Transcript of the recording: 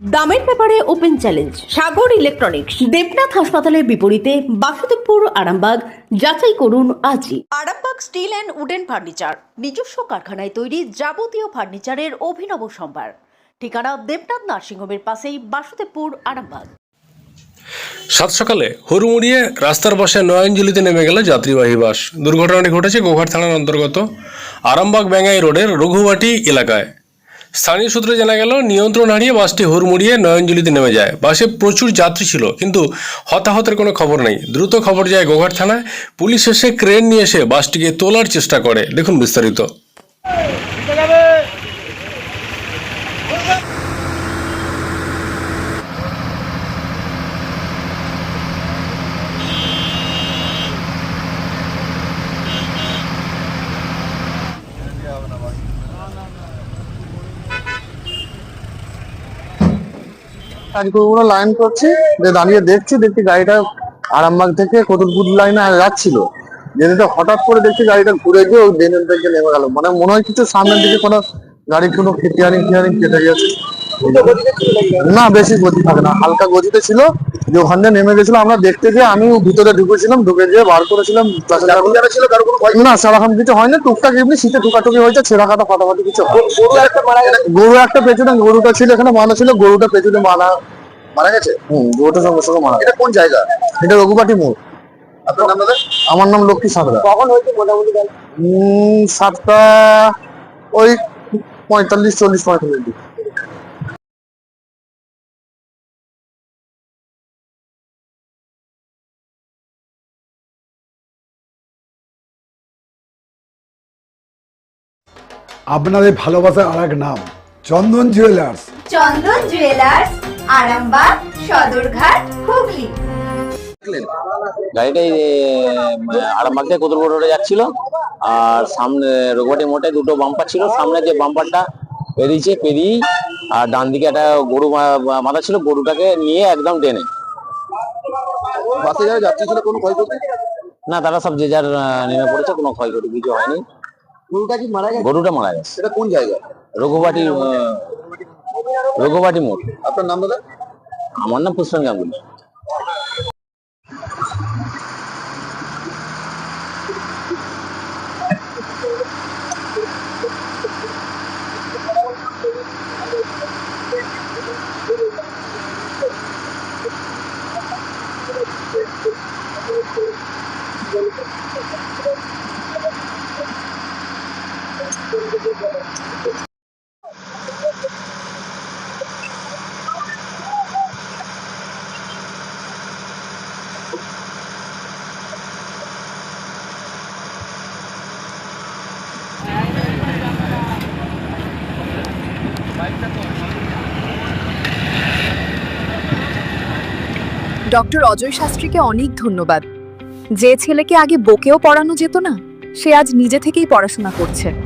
দামের ব্যাপারে open challenge Sagar electronics Debnath হাসপাতালের বিপরীতে বাসুদেবপুর আরামবাগ যাচাই করুন আজই। Arambagh steel and wooden furniture নিজস্ব কারখানায় তৈরি যাবতীয় ফার্নিচারের অভিনব সম্ভার। ঠিকানা দেবনাথ নার্সিংহোমের পাশেই বাসুদেবপুর আরামবাগ। সাত সকালে হুড়মুড়িয়ে রাস্তার পাশে নয়নজলিতে নেমে গেল যাত্রীবাহী বাস। দুর্ঘটনাটি ঘটেছে গোঘাট থানার অন্তর্গত আরামবাগ ব্যাঙ্গাই রোডের রঘুবাটি এলাকায়। স্থানীয় সূত্রে জানা গেল, নিয়ন্ত্রণ হারিয়ে বাসটি হুড়মুড়িয়ে নয়নজুলিতে নেমে যায়। বাসে প্রচুর যাত্রী ছিল, কিন্তু হতাহতের কোনো খবর নেই। দ্রুত খবর যায় গোঘাট থানায়। পুলিশ এসে ক্রেন নিয়ে এসে বাসটিকে তোলার চেষ্টা করে। দেখুন বিস্তারিত। কাজগুলো লাইন করছি, যে দাঁড়িয়ে দেখছি দেখছি গাড়িটা আরামবাগ থেকে কতুলপুর লাইনে যাচ্ছিল। যেতে হঠাৎ করে দেখছি গাড়িটা ঘুরে গিয়ে ওই ড্রেনের দিকে নেমে গেল। মানে মনে হয় কিছু সামনের দিকে কোনো গাড়ির কোনো ফিটিয়ারিং টিয়ারিং কেটে গেছে। না বেশি গতি থাকে না হালকা গতিতে ছিল যে ওখান থেকে নেমে গেছিল আমরা দেখতে গিয়ে আমি ভিতরে ঢুকেছিলাম ঢুকে গিয়ে বার করেছিলাম ছিল কারও কোনো না সেরকম কিছু হয়নি টুকটাক এমনি শীতে টুকাটুকি হয়েছে ছেঁড়া কাটা ফাটাফাটি কিছু গরু একটা পেছনে গরুটা ছিল এখানে মানা ছিল গরুটা পেছনে মানা মারা গেছে? হুম গরুটা সঙ্গে সঙ্গে মারা। এটা কোন জায়গা? এটা রঘুপাটি মোড়। আপনার নাম দাদা? আমার নাম লক্ষ্মী সাঁতরা। কখন হয়েছে মোটামুটি উম, সাতটা ওই পঁয়তাল্লিশ চল্লিশ পঁয়তাল্লিশ আপনাদের ভালোবাসার আর এক নাম চন্দন জুয়েলার্স চন্দন জুয়েলার্স আরামবাগ সদরঘাট হুগলি। গাড়িটা এই, আহ, আরামবাগ থেকে কতুলপুর রোডে যাচ্ছিল আর সামনে রঘুবাটি মোটে দুটো বাম্পার ছিল। সামনে যে বাম্পারটা পেরিয়েছে পেরিয়ে আর ডান দিকে একটা গরু মাথা ছিল গরুটাকে নিয়ে একদম টেনে। বাসে যারা যাত্রী ছিল কোনো ক্ষয়ক্ষতি? না তারা সব যে যার নেমে পড়েছে কোনো ক্ষয়ক্ষতি কিছু হয়নি। গরুটা কি মারা গেছে? গরুটা মারা গেছে। সেটা কোন জায়গা রঘুবাটি রঘুবাটি মোড়। আপনার নাম দাদা? আমার নাম পুষ্পন গাঙ্গুলি। ডক্টর অজয় শাস্ত্রীকে অনেক ধন্যবাদ। যে ছেলেকে আগে বকেও পড়ানো যেত না, সে আজ নিজে থেকেই পড়াশোনা করছে।